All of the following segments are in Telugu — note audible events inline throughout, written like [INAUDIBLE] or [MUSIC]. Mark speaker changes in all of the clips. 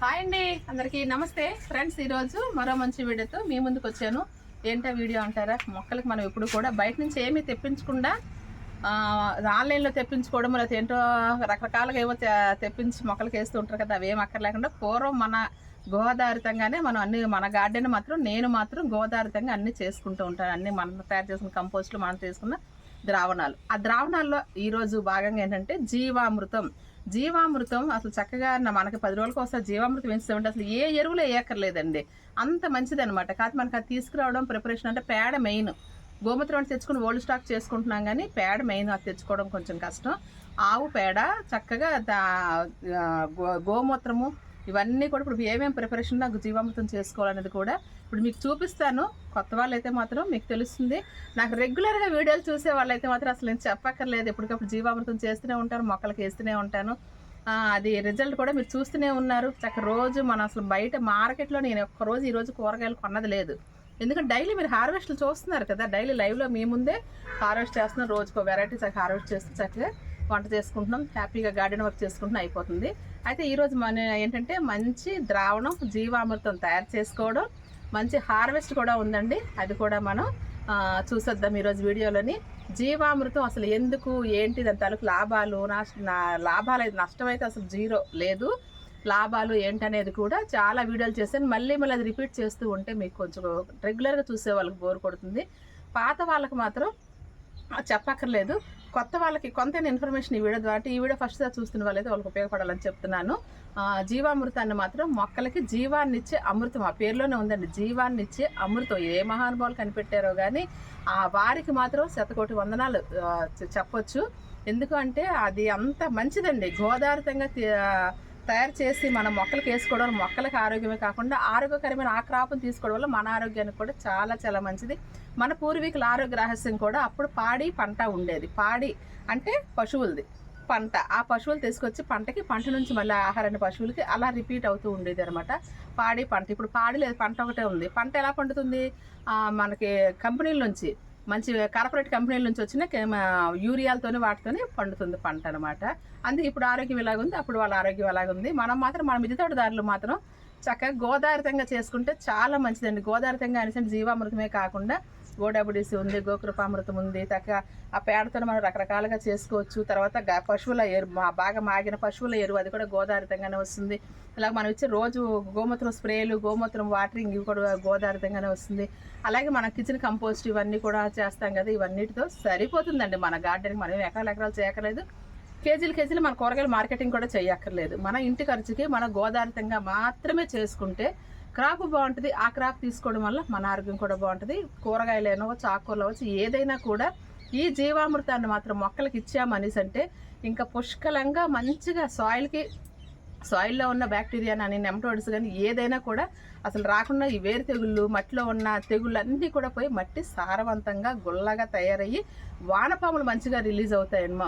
Speaker 1: హాయ్ అండి అందరికీ నమస్తే. ఫ్రెండ్స్ ఈరోజు మరో మంచి వీడియోతో మీ ముందుకు వచ్చాను. ఏంటో వీడియో అంటారా? మొక్కలకి మనం ఎప్పుడు కూడా బయట నుంచి ఏమీ తెప్పించకుండా ఆన్లైన్లో తెప్పించుకోవడం లేకపోతే ఏంటో రకరకాలుగా ఏవో తె- తెప్పించి మొక్కలకి వేస్తూ ఉంటారు కదా అవేం అక్కర్లేకుండా పూర్వం మన గోదారితంగానే మనం అన్ని మన గార్డెన్ మాత్రం నేను మాత్రం గోదారితంగా అన్ని చేసుకుంటూ ఉంటాను. అన్ని మనం తయారు చేసుకున్న కంపోస్ట్లు మనం చేసుకున్న ద్రావణాలు. ఆ ద్రావణాల్లో ఈరోజు భాగంగా ఏంటంటే జీవామృతం. జీవామృతం అసలు చక్కగా నా- మనకి పది రోజులకు ఒకసారి జీవామృతం వేస్తామంటే అసలు ఏ ఎరువులు వేయక్కర్లేదండి. అంత మంచిదనమాట కాదు మనకి అది తీసుకురావడం ప్రిపరేషన్ అంటే పేడ మెయిన్. గోమూత్రం అంటే తెచ్చుకుని ఓల్డ్ స్టాక్ చేసుకుంటున్నాం కానీ పేడ మెయిన్ అది తెచ్చుకోవడం కొంచెం కష్టం. ఆవు పేడ చక్కగా దా- గో- గోమూత్రము ఇవన్నీ కూడా ఇప్పుడు ఏమేమి ప్రిపరేషన్ నాకు జీవామృతం చేసుకోవాలనేది కూడా ఇప్పుడు మీకు చూపిస్తాను. కొత్త వాళ్ళు అయితే మాత్రం మీకు తెలుస్తుంది. నాకు రెగ్యులర్గా వీడియోలు చూసే వాళ్ళైతే మాత్రం అసలు నేను చెప్పక్కర్లేదు. ఎప్పటికప్పుడు జీవామృతం చేస్తూనే ఉంటాను మొక్కలకి వేస్తూనే ఉంటాను. అది రిజల్ట్ కూడా మీరు చూస్తూనే ఉన్నారు. చక్క రోజు మనం అసలు బయట మార్కెట్లో నేను ఒక్క రోజు కూరగాయలు కొన్నది లేదు. ఎందుకంటే డైలీ మీరు హార్వెస్ట్లు చూస్తున్నారు కదా డైలీ లైవ్లో మీ ముందే హార్వెస్ట్ చేస్తున్నారు. రోజుకో వెరైటీ చక్కగా హార్వెస్ట్ చేస్తే చక్కగా వంట చేసుకుంటున్నాం హ్యాపీగా గార్డెన్ వర్క్ చేసుకుంటున్నాం అయిపోతుంది. అయితే ఈరోజు మన ఏంటంటే మంచి ద్రావణం జీవామృతం తయారు చేసుకోవడం మంచి హార్వెస్ట్ కూడా ఉందండి. అది కూడా మనం చూసేద్దాం ఈరోజు వీడియోలోని. జీవామృతం అసలు ఎందుకు ఏంటి దాని తాలూకు లాభాలు నా- లాభాలు అయితే నష్టం అయితే అసలు జీరో లేదు. లాభాలు ఏంటనేది కూడా చాలా వీడియోలు చేశాను. మళ్ళీ మళ్ళీ అది రిపీట్ చేస్తూ ఉంటే మీకు కొంచెం రెగ్యులర్గా చూసే వాళ్ళకి బోర్ కొడుతుంది. పాత వాళ్ళకి మాత్రం చెప్పక్కర్లేదు. కొత్త వాళ్ళకి కొంత ఇన్ఫర్మేషన్ ఈ వీడియో ద్వారా ఈ వీడియో ఫస్ట్ చూస్తున్న వాళ్ళైతే వాళ్ళకి ఉపయోగపడాలని చెప్తున్నాను. జీవామృతాన్ని మాత్రం మొక్కలకి జీవాన్ని ఇచ్చే అమృతం ఆ పేరులోనే ఉందండి జీవాన్ని ఇచ్చే అమృతం. ఏ మహానుభావులు కనిపెట్టారో కానీ ఆ వారికి మాత్రం శతకోటి వందనాలు చెప్పొచ్చు. ఎందుకంటే అది అంత మంచిదండి. గోదావరితంగా తయారు చేసి మన మొక్కలకు వేసుకోవడం వల్ల మొక్కలకు ఆరోగ్యమే కాకుండా ఆరోగ్యకరమైన ఆ క్రాప్ని తీసుకోవడం వల్ల మన ఆరోగ్యానికి కూడా చాలా చాలా మంచిది. మన పూర్వీకుల ఆరోగ్య రహస్యం కూడా అప్పుడు పాడి పంట ఉండేది. పాడి అంటే పశువులది. పంట. ఆ పశువులు తీసుకొచ్చి పంటకి పంట నుంచి మళ్ళీ ఆహారాన్ని పశువులకి అలా రిపీట్ అవుతూ ఉండేది అనమాట పాడి పంట. ఇప్పుడు పాడి లేదు పంట ఒకటే ఉంది. పంట ఎలా పండుతుంది? మనకి కంపెనీల నుంచి మంచి కార్పొరేట్ కంపెనీల నుంచి వచ్చిన యూరియాలతోనే వాటితోనే పండుతుంది పంట అనమాట అందుకే ఇప్పుడు ఆరోగ్యం ఇలాగుంది అప్పుడు వాళ్ళ ఆరోగ్యం అలాగుంది. మనం మాత్రం మన మిగతా దారులు మాత్రం చక్కగా గోదావరితంగా చేసుకుంటే చాలా మంచిదండి. గోదావరితంగా అనేసి జీవామృతమే కాకుండా గోడబుడిసి ఉంది గోకృపామృతం ఉంది తక్క ఆ పేడతో మనం రకరకాలుగా చేసుకోవచ్చు. తర్వాత గ- పశువుల ఎరు బాగా మాగిన పశువుల ఎరువు అది కూడా గోదావరితంగానే వస్తుంది. ఇలా మనం ఇచ్చే రోజు గోమూత్రం స్ప్రేలు గోమూత్రం వాటరింగ్ ఇవి కూడా గోదావరితంగానే వస్తుంది. అలాగే మన కిచెన్ కంపోస్ట్ ఇవన్నీ కూడా చేస్తాం కదా ఇవన్నిటితో సరిపోతుందండి. మన గార్డెన్కి మనం ఎకరాలు ఎకరాలు చేయక్కర్లేదు. కేజీలు కేజీలు మన కూరగాయలు మార్కెటింగ్ కూడా చేయక్కర్లేదు. మన ఇంటి ఖర్చుకి మన గోదావరితంగా మాత్రమే చేసుకుంటే క్రాప్ బాగుంటుంది. ఆ క్రాప్ తీసుకోవడం వల్ల మన ఆరోగ్యం కూడా బాగుంటుంది. కూరగాయలు అవ్వచ్చు ఆకుకూరలు అవ్వచ్చు ఏదైనా కూడా ఈ జీవామృతాన్ని మాత్రం మొక్కలకి ఇచ్చామనేసి అంటే ఇంకా పుష్కలంగా మంచిగా సాయిల్కి సాయిల్లో ఉన్న బ్యాక్టీరియా కానీ నెమటోడ్స్ కానీ ఏదైనా కూడా అసలు రాకుండా ఈ వేరు తెగుళ్ళు మట్టిలో ఉన్న తెగుళ్ళు అన్నీ కూడా పోయి మట్టి సారవంతంగా గుల్లగా తయారయ్యి వానపాములు మంచిగా రిలీజ్ అవుతాయని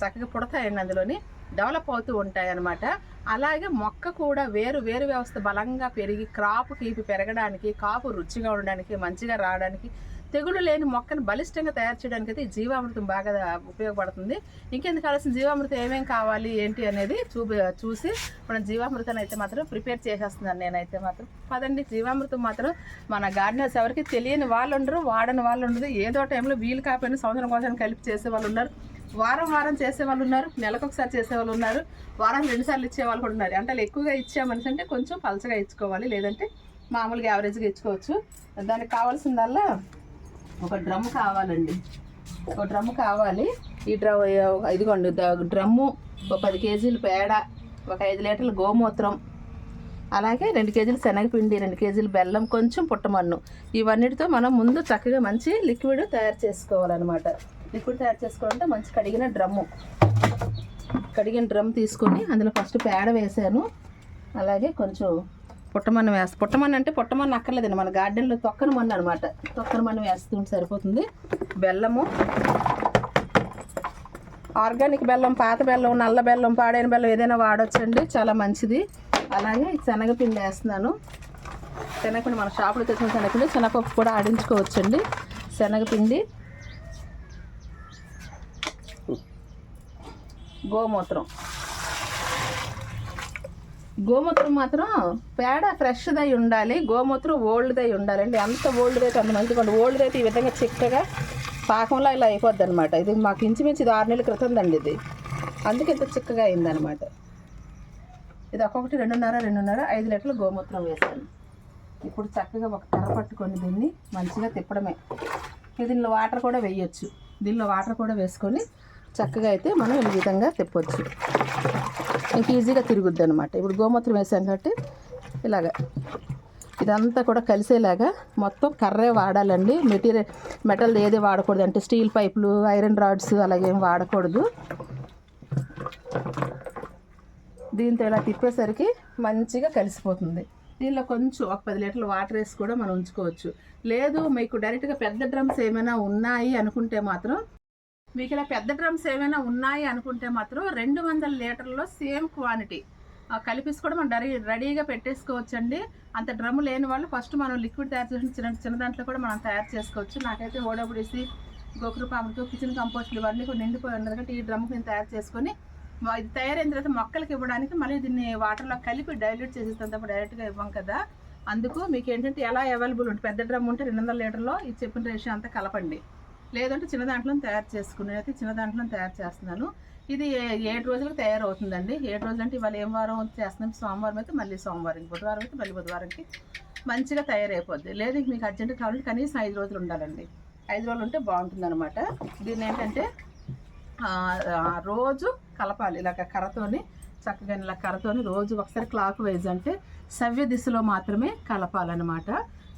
Speaker 1: చక్కగా పుడతాయండి అందులోని. డెవలప్ అవుతూ ఉంటాయి అన్నమాట అలాగే మొక్క కూడా వేరు వేరు వ్యవస్థ బలంగా పెరిగి క్రాప్ కీపి పెరగడానికి కాపు రుచిగా ఉండడానికి మంచిగా రావడానికి తెగులు లేని మొక్కను బలిష్టంగా తయారు చేయడానికి అయితే ఈ జీవామృతం బాగా ఉపయోగపడుతుంది. ఇంకెందుకు కావాల్సిన జీవామృతం ఏమేమి కావాలి? ఏంటి అనేది చూపి చూసి మనం జీవామృతాన్ని అయితే మాత్రం ప్రిపేర్ చేసేస్తున్నాను నేనైతే మాత్రం. పదండి జీవామృతం మాత్రం మన గార్డెనర్స్ ఎవరికి తెలియని వాళ్ళు ఉండరు వాడని వాళ్ళు ఉండరు ఏదో టైంలో వీలు కాకపోయినా సంవత్సరం కోసం కలిపి చేసే వాళ్ళు ఉన్నారు. వారం వారం చేసే వాళ్ళు ఉన్నారు. నెలకు ఒకసారి చేసే వాళ్ళు ఉన్నారు. వారం రెండుసార్లు ఇచ్చే వాళ్ళు కూడా ఉన్నారు. అంటే ఎక్కువగా ఎక్కువగా ఇచ్చామని అంటే కొంచెం పలచగా ఇచ్చుకోవాలి. లేదంటే మామూలుగా యావరేజ్గా ఇచ్చుకోవచ్చు. దానికి కావాల్సిందల్లా ఒక డ్రమ్ కావాలండి. ఒక డ్రమ్ కావాలి. ఈ డ్రమ్ ఇదిగోండి డ్రమ్ము ఒక పది కేజీలు పేడ ఒక ఐదు లీటర్ల గోమూత్రం అలాగే రెండు కేజీలు శనగపిండి రెండు కేజీలు బెల్లం కొంచెం పుట్టమన్ను. ఇవన్నిటితో మనం ముందు చక్కగా మంచి లిక్విడ్ తయారు చేసుకోవాలన్నమాట. లిక్విడ్ తయారు చేసుకోవాలంటే మంచి కడిగిన డ్రమ్ము. కడిగిన డ్రమ్ తీసుకొని అందులో ఫస్ట్ పేడ వేసాను అలాగే కొంచెం పుట్టమన్నం వేస్తా. పుట్టమన్న అంటే పుట్టమన్న అక్కర్లేదండి. మన గార్డెన్లో తొక్కన మన్ను అనమాట తొక్కన మన్ను వేస్తుంటే సరిపోతుంది. బెల్లము ఆర్గానిక్ బెల్లం పాత బెల్లం నల్ల బెల్లం పాడైన బెల్లం ఏదైనా వాడొచ్చండి. చాలా మంచిది. అలాగే శనగపిండి వేస్తున్నాను. శనగపిండి మన షాపులో తెచ్చిన శనగపిండి శనగపప్పు కూడా ఆడించుకోవచ్చండి. శనగపిండి గోమూత్రం. గోమూత్రం మాత్రం పేడ ఫ్రెష్దై ఉండాలి గోమూత్రం ఓల్డ్దై ఉండాలండి అంత ఓల్డ్ అయితే అంత మంచిగా ఓల్డ్ అయితే ఈ విధంగా చిక్కగా పాకంలో ఇలా అయిపోద్ది అనమాట ఇది మాకు ఇంచుమించు ఇది ఆరు నెలల క్రితం అండి ఇది. అందుకే ఇంత చిక్కగా అయిందనమాట ఇది ఒక్కొక్కటి రెండున్నర రెండున్నర ఐదు లీటర్లు గోమూత్రం వేసాను ఇప్పుడు చక్కగా ఒక తెర పట్టుకొని దీన్ని మంచిగా తిప్పడమే. దీనిలో వాటర్ కూడా వేయొచ్చు. దీనిలో వాటర్ కూడా వేసుకొని చక్కగా అయితే మనం ఈ విధంగా తిప్పవచ్చు ఇంక ఈజీగా తిరుగుద్ది అనమాట ఇప్పుడు గోమూత్రం వేసాం కాబట్టి ఇలాగా. ఇదంతా కూడా కలిసేలాగా మొత్తం కర్రే వాడాలండి. మెటీరియల్ మెటల్ ఏది వాడకూడదు అంటే స్టీల్ పైపులు ఐరన్ రాడ్స్ అలాగేం వాడకూడదు. దీంతో ఇలా తిప్పేసరికి మంచిగా కలిసిపోతుంది. దీనిలో కొంచెం ఒక పది లీటర్ల వాటర్ వేసి కూడా మనం ఉంచుకోవచ్చు. లేదు మీకు డైరెక్ట్గా పెద్ద డ్రమ్స్ ఏమైనా ఉన్నాయి అనుకుంటే మాత్రం మీకు ఇలా పెద్ద డ్రమ్స్ ఏమైనా ఉన్నాయి అనుకుంటే మాత్రం రెండు వందల లీటర్లో సేమ్ క్వాంటిటీ. కలిపేసి కూడా మనం రెడీ రెడీగా పెట్టేసుకోవచ్చండి. అంత డ్రమ్ లేని వాళ్ళు ఫస్ట్ మనం లిక్విడ్ తయారు చేసిన చిన్న చిన్న దాంట్లో కూడా మనం తయారు చేసుకోవచ్చు. నాకైతే ఓడబుడేసి గోకురపాముతో కిచెన్ కంపోస్ట్లు ఇవన్నీ కూడా నిండిపోయి ఉన్నది కాబట్టి ఈ డ్రమ్కి నేను తయారు చేసుకొని ఇది తయారైన తర్వాత మొక్కలకి ఇవ్వడానికి మళ్ళీ దీన్ని వాటర్లో కలిపి డైల్యూట్ చేసేస్తాం తప్ప డైరెక్ట్గా ఇవ్వం కదా. అందుకు మీకు ఏంటంటే ఎలా అవైలబుల్ ఉంటుంది పెద్ద డ్రమ్ ఉంటే రెండు వందల లీటర్లో ఇది చెప్పిన రేషియో అంతా కలపండి. లేదంటే చిన్న దాంట్లో తయారు చేసుకునేది అయితే చిన్న దాంట్లో తయారు చేస్తున్నాను. ఇది ఏ- ఏడు రోజులకు తయారవుతుందండి. ఏడు రోజులు అంటే ఇవాళ ఏం వారం చేస్తున్నాం? సోమవారం అయితే మళ్ళీ సోమవారం బుధవారం అయితే మళ్ళీ బుధవారంకి మంచిగా తయారైపోద్ది. లేదు మీకు అర్జెంట్ కావాలంటే కనీసం ఐదు రోజులు ఉండాలండి. ఐదు రోజులు ఉంటే బాగుంటుంది అనమాట దీన్ని ఏంటంటే రోజు కలపాలి. ఇలాగ కర్రతోని చక్కగా ఇలా కర్రతోని రోజు ఒకసారి క్లాక్ వైజ్ అంటే సవ్య దిశలో మాత్రమే కలపాలన్నమాట.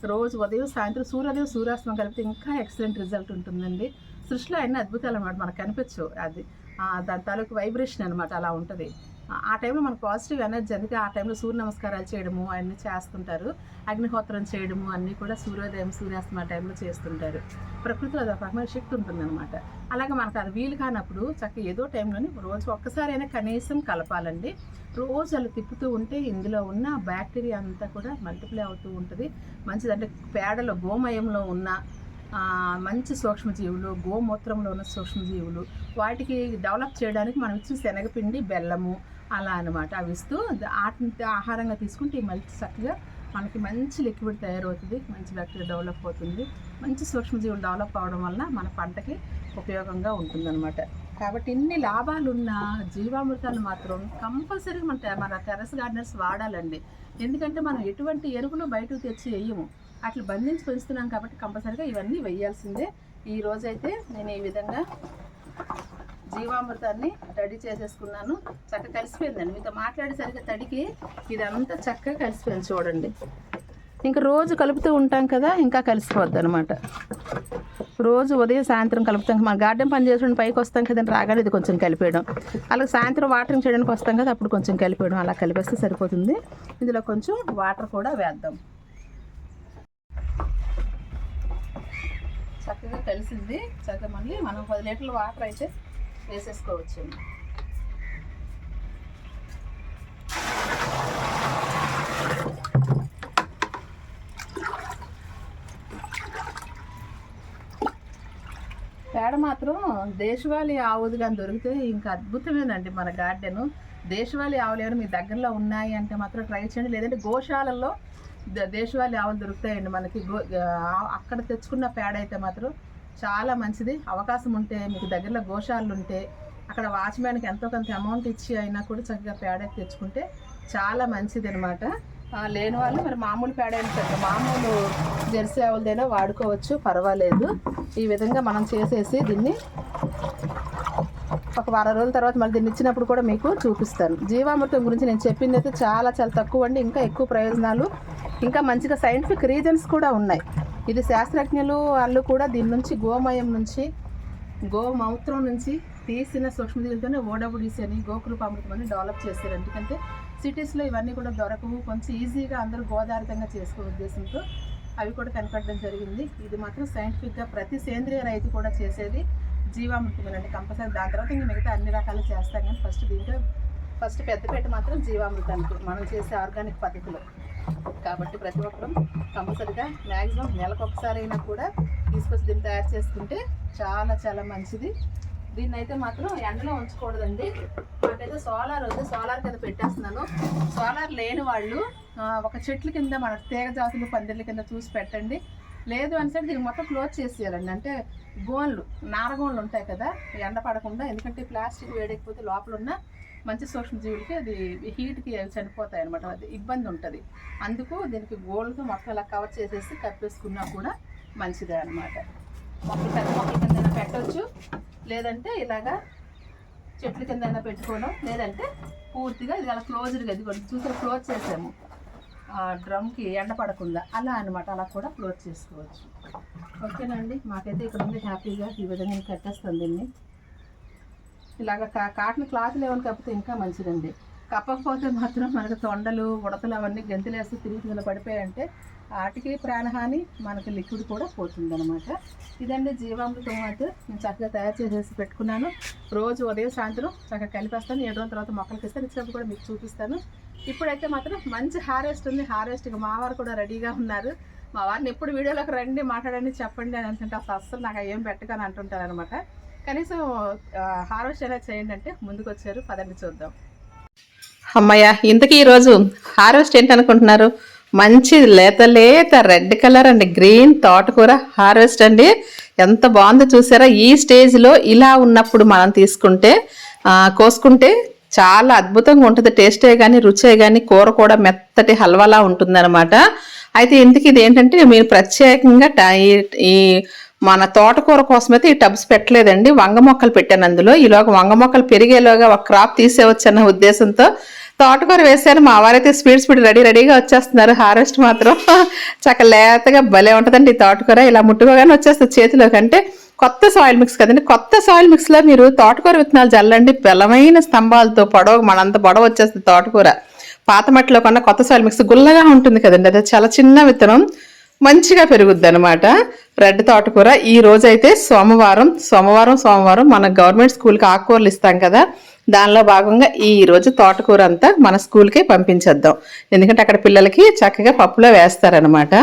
Speaker 1: రోజు ఉదయం సాయంత్రం సూర్యోదయం సూర్యాస్తమం కలిపితే ఇంకా ఎక్సలెంట్ రిజల్ట్ ఉంటుందండి. సృష్టిలో అన్ని అద్భుతాలు అనమాట మనకు కనిపించవు. అది ఆ, దాని తాలూకు వైబ్రేషన్ అనమాట అలా ఉంటుంది. ఆ- టైంలో మనకు పాజిటివ్ ఎనర్జీ అందుకే ఆ టైంలో సూర్య నమస్కారాలు చేయడము అన్నీ చేస్తుంటారు. అగ్నిహోత్రం చేయడము అన్నీ కూడా సూర్యోదయం సూర్యాస్తమ టైంలో చేస్తుంటారు. ప్రకృతిలో అది ఒక రకమైన శక్తి ఉంటుందన్నమాట. అలాగే మనకు అది వీలు కానప్పుడు చక్కగా ఏదో టైంలోని రోజు ఒక్కసారైనా కనీసం కలపాలండి. రోజు అలా తిప్పుతూ ఉంటే ఇందులో ఉన్న బ్యాక్టీరియా అంతా కూడా మల్టిప్లై అవుతూ ఉంటుంది. మంచిది అంటే పేడలో గోమయంలో ఉన్న మంచి సూక్ష్మజీవులు గోమూత్రంలో ఉన్న సూక్ష్మజీవులు వాటికి డెవలప్ చేయడానికి మనం ఇచ్చిన శనగపిండి బెల్లము అలా అనమాట అవి ఇస్తూ వాటిని ఆహారంగా తీసుకుంటే మళ్ళీ చక్కగా మనకి మంచి లిక్విడ్ తయారవుతుంది మంచి బ్యాక్టీరియా డెవలప్ అవుతుంది మంచి సూక్ష్మజీవులు డెవలప్ అవడం వల్ల మన పంటకి ఉపయోగంగా ఉంటుందన్నమాట. కాబట్టి ఇన్ని లాభాలు ఉన్న జీవామృతాలు మాత్రం కంపల్సరీగా మన మన టెర్రస్ గార్డెన్స్ వాడాలండి. ఎందుకంటే మనం ఎటువంటి ఎరువులు బయటకు తెచ్చి వేయము. అట్లా బంధించి పెంచుతున్నాం కాబట్టి కంపల్సరీగా ఇవన్నీ వేయాల్సిందే. ఈ రోజైతే నేను ఈ విధంగా జీవామృతాన్ని రెడీ చేసేసుకున్నాను. చక్కగా కలిసిపోయిందండి. మీతో మాట్లాడేసరికి తడికి ఇదంతా చక్కగా కలిసిపోయింది చూడండి. ఇంకా రోజు కలుపుతూ ఉంటాం కదా ఇంకా కలిసిపోద్ది అనమాట రోజు ఉదయం సాయంత్రం కలుపుతాం మన గార్డెన్ పని చేసుకుని పైకి వస్తాం కదండి రాగానే ఇది కొంచెం కలిపేయడం. అలాగే సాయంత్రం వాటరింగ్ చేయడానికి వస్తాం కదా అప్పుడు కొంచెం కలిపేయడం. అలా కలిపేస్తే సరిపోతుంది. ఇందులో కొంచెం వాటర్ కూడా వేద్దాం. చక్కగా కలిసింది. చక్కగా మళ్ళీ మనం పది లీటర్ల వాటర్ అయితే వేసేసుకోవచ్చు. పేడ మాత్రం దేశవాళీ ఆవుది కానీ దొరికితే ఇంకా అద్భుతమేనండి మన గార్డెన్. దేశవాళీ ఆవులు ఏమైనా మీ దగ్గరలో ఉన్నాయి అంటే మాత్రం ట్రై చేయండి. లేదంటే గోశాలల్లో దేశవాళీ ఆవులు దొరుకుతాయండి మనకి. గో అక్కడ తెచ్చుకున్న పేడ అయితే మాత్రం చాలా మంచిది. అవకాశం ఉంటే మీకు దగ్గరలో గోశాలలు ఉంటే అక్కడ వాచ్మ్యాన్కి ఎంతో కొంత అమౌంట్ ఇచ్చి అయినా కూడా చక్కగా పేడ తెచ్చుకుంటే చాలా మంచిది అనమాట లేని వాళ్ళు మరి మామూలు పేడ మామూలు జెర్సీ ఆవులదైనా వాడుకోవచ్చు పర్వాలేదు. ఈ విధంగా మనం చేసేసి దీన్ని ఒక వారం రోజుల తర్వాత మళ్ళీ దీన్ని ఇచ్చినప్పుడు కూడా మీకు చూపిస్తాను. జీవామృతం గురించి నేను చెప్పింది అయితే చాలా చాలా తక్కువ అండి. ఇంకా ఎక్కువ ప్రయోజనాలు ఇంకా మంచిగా సైంటిఫిక్ రీజన్స్ కూడా ఉన్నాయి. ఇది శాస్త్రజ్ఞులు వాళ్ళు కూడా దీని నుంచి గోమయం నుంచి గోమూత్రం నుంచి తీసిన సూక్ష్మజీవులతోనే ఓడబుడిసి అని గోకృపామృతం అని డెవలప్ చేశారు. ఎందుకంటే సిటీస్లో ఇవన్నీ కూడా దొరకవు. కొంచెం ఈజీగా అందరూ గోదారితంగా చేసుకునే ఉద్దేశంతో అవి కూడా కనపడడం జరిగింది. ఇది మాత్రం సైంటిఫిక్గా ప్రతి సేంద్రియ రైతు కూడా చేసేది జీవామృతమేనండి కంపల్సరీ. దాని తర్వాత ఇంకా మిగతా అన్ని రకాలు చేస్తాం. కానీ ఫస్ట్ దీంట్లో ఫస్ట్ పెద్దపేట మాత్రం జీవామృతానికి మనం చేసే ఆర్గానిక్ పద్ధతిలో. కాబట్టి ప్రతి ఒక్కరూ కంపల్సరిగా మ్యాక్సిమం నెలకు ఒకసారి అయినా కూడా తీసుకొచ్చి దీన్ని తయారు చేసుకుంటే చాలా చాలా మంచిది. దీన్ని అయితే మాత్రం ఎండలో ఉంచకూడదండి. నాకైతే సోలార్ ఉంది సోలార్ కింద పెట్టేస్తున్నాను. సోలార్ లేని వాళ్ళు ఒక చెట్ల కింద మన తీగ జాతులు పందిర్ల కింద చూసి పెట్టండి. లేదు అంటే దీన్ని మొత్తం క్లోజ్ చేసేయాలండి. అంటే గోన్లు నారగోన్లు ఉంటాయి కదా ఎండ పడకుండా. ఎందుకంటే ప్లాస్టిక్ వేడెక్కిపోతే లోపల ఉన్న మంచి సూక్ష్మజీవులకి అది హీట్కి చనిపోతాయి అనమాట అది ఇబ్బంది ఉంటుంది. అందుకు దీనికి గోల్డ్తో మొత్తం అలా కవర్ చేసేసి కప్పేసుకున్నా కూడా మంచిదే అనమాట మొక్కలు పెద్ద మొక్కల కింద పెట్టవచ్చు లేదంటే ఇలాగా చెట్ల కింద పెట్టుకోవడం. లేదంటే పూర్తిగా ఇది అలా క్లోజ్డ్గా ఇది కొంచెం చూసారు? క్లోజ్ చేసాము. ఆ డ్రమ్కి ఎండ పడకుండా అలా అనమాట అలా కూడా క్లోజ్ చేసుకోవచ్చు. ఓకేనండి. మాకైతే ఇక్కడ ఉంది. హ్యాపీగా ఈ విధంగా నేను దీన్ని. ఇలాగ కా- కాటన్ క్లాత్ లేవని కప్పితే ఇంకా మంచిదండి. కప్పకపోతే మాత్రం మనకు తొండలు ఉడతలు అవన్నీ గెంతులేసి తిరిగి కింద పడిపోయాయంటే వాటికి ప్రాణహాని మనకి లిక్విడ్ కూడా పోతుంది అనమాట ఇదండి జీవామృతం అయితే నేను చక్కగా తయారు చేసేసి పెట్టుకున్నాను. రోజు ఉదయం సాయంత్రం చక్కగా కలిపేస్తాను. ఏడు రోజుల తర్వాత మొక్కలకి ఇస్తాను ఇచ్చినప్పుడు కూడా మీకు చూపిస్తాను. ఇప్పుడైతే మాత్రం మంచి హార్వెస్ట్ ఉంది. హార్వెస్ట్ మా వారు కూడా రెడీగా ఉన్నారు. మా వారిని ఎప్పుడు వీడియోలోకి రండి మాట్లాడండి చెప్పండి అని అంటుంటే అసలు అస్సలు నాకు ఏం పెట్టగానే అంటుంటారు అనమాట కనీసం హార్వెస్ట్ ఎలా చేయండి అంటే ముందుకు వచ్చారు పదండి చూద్దాం. అమ్మయ్య ఇంతకీ ఈరోజు హార్వెస్ట్ ఏంటనుకుంటున్నారు? మంచి లేత లేత రెడ్ కలర్ అండ్ గ్రీన్ తోటకూర హార్వెస్ట్ అండి. ఎంత బాగుందో చూసారా? ఈ స్టేజ్లో ఇలా ఉన్నప్పుడు మనం తీసుకుంటే కోసుకుంటే చాలా అద్భుతంగా ఉంటుంది. టేస్టే కానీ రుచే కానీ కూర కూడా మెత్తటి హల్వాలా ఉంటుందన్నమాట. అయితే ఇంతకీ ఇది ఏంటంటే మీరు ప్రత్యేకంగా ఈ మన తోటకూర కోసమైతే ఈ టబ్స్ పెట్టలేదండి. వంగ మొక్కలు పెట్టాను అందులో. ఈలోగా వంగ మొక్కలు పెరిగేలోగా ఒక క్రాప్ తీసేవచ్చన్న ఉద్దేశంతో తోటకూర వేసాను మా వారైతే స్పీడ్ స్పీడ్ రెడీ రెడీగా వచ్చేస్తున్నారు. హార్వెస్ట్ మాత్రం [LAUGHS] చక్క లేతగా భలే ఉంటుందండి ఈ తోటకూర. ఇలా ముట్టుకోగానే వచ్చేస్తుంది చేతిలో కంటే. కొత్త సాయిల్ మిక్స్ కదండి. కొత్త సాయిల్ మిక్స్లో మీరు తోటకూర విత్తనాలు చల్లండి బలమైన స్తంభాలతో పొడవ మనంత పొడవ వచ్చేస్తుంది తోటకూర. పాత మట్టిలో కన్నా కొత్త సాయిల్ మిక్స్ గుల్లగా ఉంటుంది కదండి. అది చాలా చిన్న విత్తనం. మంచిగా పెరుగుద్ది అనమాట రెడ్ తోటకూర. ఈ రోజైతే సోమవారం సోమవారం సోమవారం మన గవర్నమెంట్ స్కూల్కి ఆకుకూరలు ఇస్తాం కదా. దానిలో భాగంగా ఈ రోజు తోటకూర అంతా మన స్కూల్కే పంపించేద్దాం. ఎందుకంటే అక్కడ పిల్లలకి చక్కగా పప్పులో వేస్తారనమాట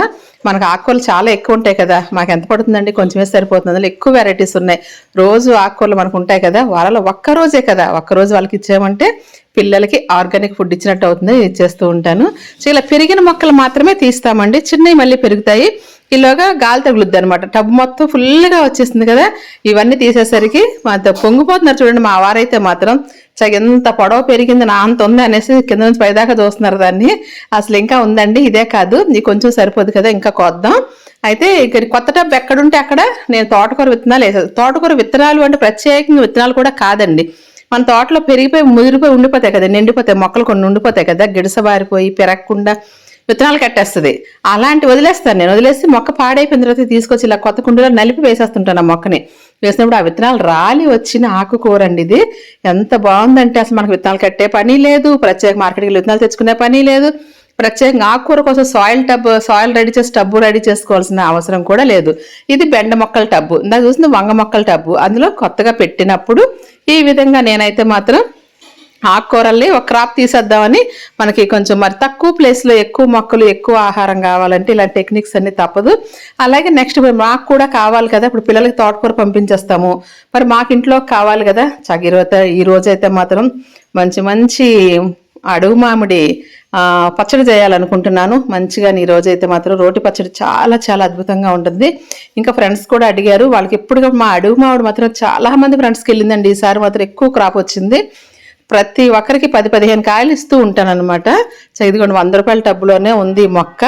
Speaker 1: మనకు ఆకుకూరలు చాలా ఎక్కువ ఉంటాయి కదా. మాకు ఎంత పడుతుందండి? కొంచెమే సరిపోతుంది. అందులో ఎక్కువ వెరైటీస్ ఉన్నాయి. రోజు ఆకుకూరలు మనకు ఉంటాయి కదా. వారాలో ఒక్క రోజే కదా. ఒక్క రోజు వాళ్ళకి ఇచ్చామంటే పిల్లలకి ఆర్గానిక్ ఫుడ్ ఇచ్చినట్టు అవుతుంది ఇచ్చేస్తూ ఉంటాను. సో ఇలా పెరిగిన మొక్కలు మాత్రమే తీస్తామండి. చిన్నవి మళ్ళీ పెరుగుతాయి. ఈలోగా గాలి తగులుద్ది అనమాట. టబ్ మొత్తం ఫుల్గా వచ్చేసింది కదా. ఇవన్నీ తీసేసరికి మాతో పొంగిపోతున్నారు చూడండి మా వారైతే మాత్రం. ఎంత పొడవ పెరిగింది నా అంత ఉంది అనేసి కింద నుంచి పైదాకా చూస్తున్నారు దాన్ని. అసలు ఇంకా ఉందండి ఇదే కాదు. ఇది కొంచెం సరిపోదు కదా ఇంకా కొద్దాం. అయితే ఇక్కడ కొత్త టబ్ ఎక్కడుంటే అక్కడ నేను తోటకూర విత్తనాలు వేసాను తోటకూర విత్తనాలు అంటే ప్రత్యేకంగా విత్తనాలు కూడా కాదండి. మన తోటలో పెరిగిపోయి ముదిరిపోయి ఉండిపోతాయి కదా నిండిపోతాయి మొక్కలు కొన్ని ఉండిపోతాయి కదా గిడసబారిపోయి పెరగకుండా విత్తనాలు కట్టేస్తుంది. అలాంటి వదిలేస్తాను నేను వదిలేసి మొక్క పాడైపోయిన తర్వాత తీసుకొచ్చి ఇలా కొత్త కుండలో నలిపి వేసేస్తుంటాను ఆ మొక్కని. వేసినప్పుడు ఆ విత్తనాలు రాలి వచ్చిన ఆకుకూర అండి ఇది. ఎంత బాగుందంటే అసలు మనకు విత్తనాలు కట్టే పని లేదు. ప్రత్యేక మార్కెట్కి విత్తనాలు తెచ్చుకునే పని లేదు. ప్రత్యేకంగా ఆకుకూర కోసం సాయిల్ టబ్ సాయిల్ రెడీ చేసి టబ్బు రెడీ చేసుకోవాల్సిన అవసరం కూడా లేదు. ఇది బెండ మొక్కల టబ్బు. ఇందాక చూసింది వంగ మొక్కల టబ్బు. అందులో కొత్తగా పెట్టినప్పుడు ఈ విధంగా నేనైతే మాత్రం ఆకుకూరల్ని ఒక క్రాప్ తీసేద్దామని మనకి కొంచెం మరి తక్కువ ప్లేస్లో ఎక్కువ మొక్కలు ఎక్కువ ఆహారం కావాలంటే ఇలాంటి టెక్నిక్స్ అన్ని తప్పదు. అలాగే నెక్స్ట్ మాకు కూడా కావాలి కదా ఇప్పుడు పిల్లలకి తోటకూర పంపించేస్తాము. మరి మాకు ఇంట్లో కావాలి కదా చగిరోత ఈ రోజైతే మాత్రం మంచి మంచి అడుగు మామిడి పచ్చడి చేయాలనుకుంటున్నాను. మంచిగా ఈ రోజైతే మాత్రం రోటి పచ్చడి చాలా చాలా అద్భుతంగా ఉంటుంది. ఇంకా ఫ్రెండ్స్ కూడా అడిగారు వాళ్ళకి ఎప్పుడు మా అడుగు మామిడి మాత్రం చాలా మంది ఫ్రెండ్స్కి వెళ్ళిందండి. ఈసారి మాత్రం ఎక్కువ క్రాప్ వచ్చింది. ప్రతి ఒక్కరికి పది పదిహేను కాయలు ఇస్తూ ఉంటాను అనమాట ఇదిగోండి వంద రూపాయల టబ్బులోనే ఉంది మొక్క.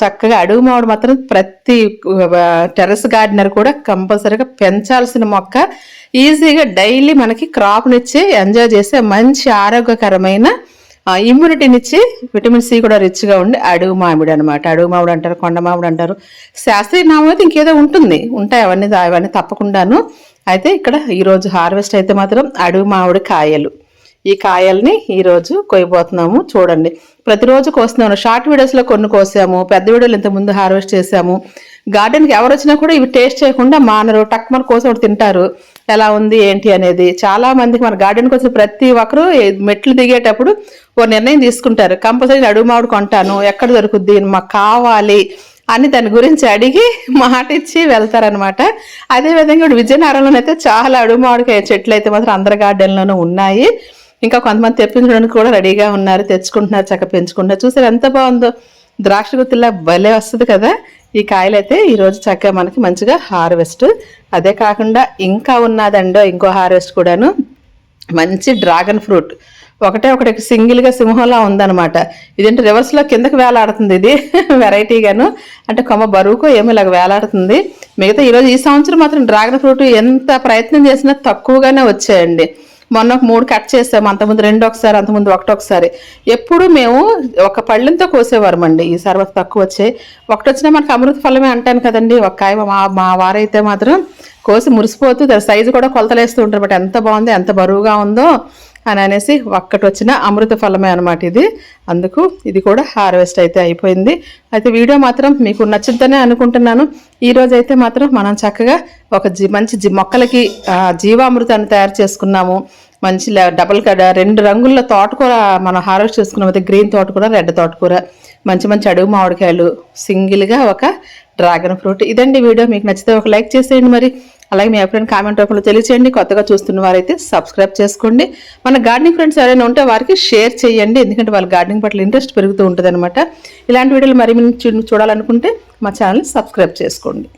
Speaker 1: చక్కగా అడుగు మామిడి మాత్రం ప్రతి టెర్రస్ గార్డెనర్ కూడా కంపల్సరీగా పెంచాల్సిన మొక్క. ఈజీగా డైలీ మనకి క్రాప్నిచ్చి ఎంజాయ్ చేసే మంచి ఆరోగ్యకరమైన ఇమ్యూనిటీనిచ్చి విటమిన్ సి కూడా రిచ్గా ఉండి అడుగు మామిడి అనమాట అడుగు మామిడి అంటారు కొండ మామిడి అంటారు. శాస్త్రీయ నామం అయితే ఇంకేదో ఉంటుంది. ఉంటాయి అవన్నీ అవన్నీ తప్పకుండాను. అయితే ఇక్కడ ఈరోజు హార్వెస్ట్ అయితే మాత్రం అడుగు మామిడి కాయలు. ఈ కాయల్ని ఈరోజు కొయ్యబోతున్నాము. చూడండి. ప్రతిరోజు కోస్తున్నాము షార్ట్ వీడియోస్లో కొన్ని కోసాము. పెద్ద వీడియోలు ఇంత ముందు హార్వెస్ట్ చేసాము గార్డెన్కి ఎవరు వచ్చినా కూడా ఇవి టేస్ట్ చేయకుండా మానరు. టక్మర్ కోసం తింటారు. ఎలా ఉంది ఏంటి అనేది. చాలా మందికి మన గార్డెన్కి వచ్చిన ప్రతి ఒక్కరు మెట్లు దిగేటప్పుడు ఓ నిర్ణయం తీసుకుంటారు. కంపల్సరీ అడుగు మామిడి కొంటాను. ఎక్కడ దొరుకుద్ది మాకు కావాలి అని దాని గురించి అడిగి మాట ఇచ్చి వెళ్తారనమాట అదేవిధంగా ఇప్పుడు విజయనగరంలో అయితే చాలా అడుగు మామిడికాయ చెట్లు అయితే మాత్రం అందరి గార్డెన్లోనూ ఉన్నాయి. ఇంకా కొంతమంది తెప్పించడానికి కూడా రెడీగా ఉన్నారు తెచ్చుకుంటున్నారు చక్క పెంచుకుంటున్నారు. చూసారు ఎంత బాగుందో? ద్రాక్ష గుత్తిలా భలే వస్తుంది కదా? ఈ కాయలు అయితే ఈరోజు చక్కగా మనకి మంచిగా హార్వెస్ట్. అదే కాకుండా ఇంకా ఉన్నదండో ఇంకో హార్వెస్ట్ కూడాను మంచి డ్రాగన్ ఫ్రూట్. ఒకటే ఒకటి సింగిల్గా సింహంలా ఉందనమాట ఇదేంటి రివర్స్లో కిందకి వేలాడుతుంది ఇది? [LAUGHS] వెరైటీగాను. అంటే కొమ్మ బరువుకు ఏమో ఇలాగ వేలాడుతుంది. మిగతా ఈరోజు ఈ సంవత్సరం మాత్రం డ్రాగన్ ఫ్రూట్ ఎంత ప్రయత్నం చేసినా తక్కువగానే వచ్చాయండి. మొన్న ఒక మూడు కట్ చేసాము అంతకుముందు రెండు ఒకసారి అంతకుముందు ఒకటి ఒకసారి. ఎప్పుడు మేము ఒక పళ్ళెంతో కోసేవారమండి ఈ సర్వత తక్కువ వచ్చాయి ఒకటి వచ్చినా మనకు అమృత ఫలమే అంటాను కదండి ఒక కాయ మా మా వారైతే మాత్రం కోసి మురిసిపోతూ సైజు కూడా కొలతలేస్తూ ఉంటారు బట్ ఎంత బాగుంది ఎంత బరువుగా ఉందో అని అనేసి ఒక్కటి వచ్చిన అమృత ఫలమే అనమాట ఇది. అందుకు ఇది కూడా హార్వెస్ట్ అయితే అయిపోయింది. అయితే వీడియో మాత్రం మీకు నచ్చిందనే అనుకుంటున్నాను. ఈరోజు అయితే మాత్రం మనం చక్కగా ఒక జీ మంచి జీ మొక్కలకి జీవామృతాన్ని తయారు చేసుకున్నాము. మంచి డబల్ కడ రెండు రంగుల్లో తోటకూర మనం హార్వెస్ట్ చేసుకున్నాం. అయితే గ్రీన్ తోటకూర రెడ్ తోటకూర మంచి మంచి అడుగు మామిడికాయలు సింగిల్గా ఒక డ్రాగన్ ఫ్రూట్. ఇదండి వీడియో. మీకు నచ్చితే ఒక లైక్ చేసేయండి మరి. అలాగే మీ అభిప్రాయం కామెంట్ రూపంలో తెలియచేయండి. కొత్తగా చూస్తున్న వారైతే సబ్స్క్రైబ్ చేసుకోండి. మన గార్డెనింగ్ ఫ్రెండ్స్ ఎవరైనా ఉంటే వారికి షేర్ చేయండి. ఎందుకంటే వాళ్ళ గార్డెనింగ్ పట్ల ఇంట్రెస్ట్ పెరుగుతూ ఉంటుంది ఇలాంటి వీడియోలు మరి మీరు చూడాలనుకుంటే మా ఛానల్ని సబ్స్క్రైబ్ చేసుకోండి.